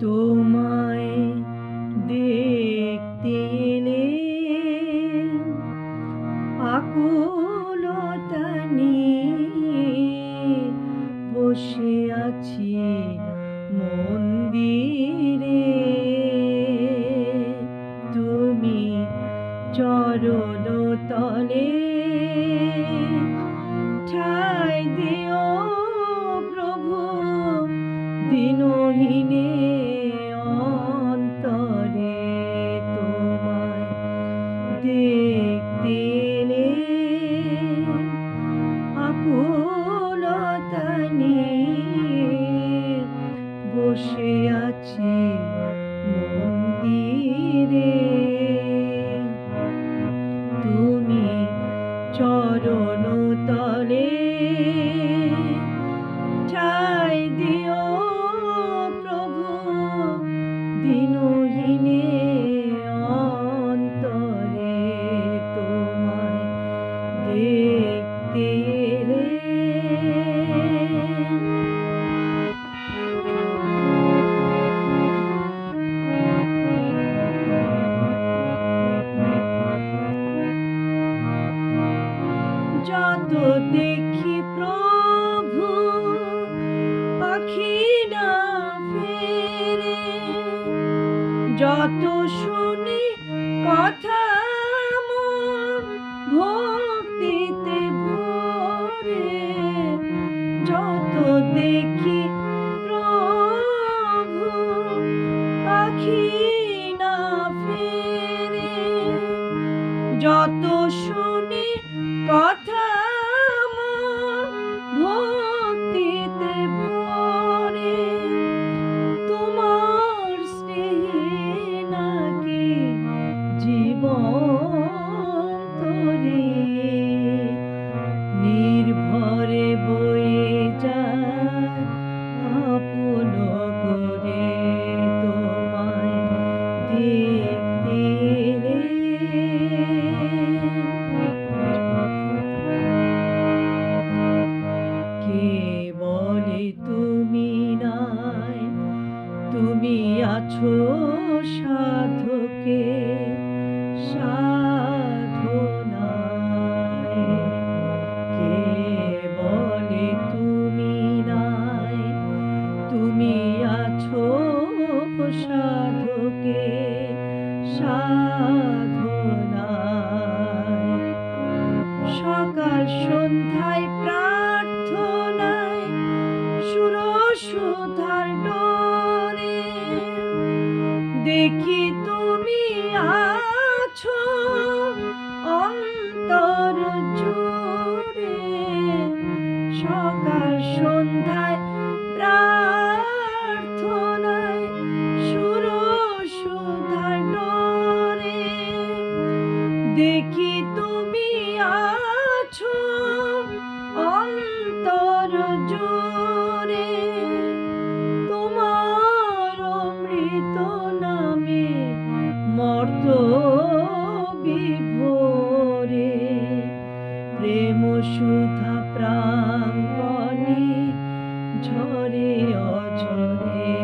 তোমায় দেখতে এলে যত দেখি প্রভু পাখি না ফেরে। যত শুনি কথা ভক্তিতে ভরে। যত দেখি প্রভু পাখি না ফেরে। যত কে বলে তুমি নাই তুমি আছো সাধকে সন্ধ্যায় প্রার্থনায় সুরসুধার ডোরে, দেখি তুমি আছো অন্তর জুড়ে। সকাল সন্ধ্যায় প্রার্থনায় সুরসুধার ডোরে, দেখি সুধা প্রাঙ্গণে ঝরে অঝরে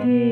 অন্তরে তোমায়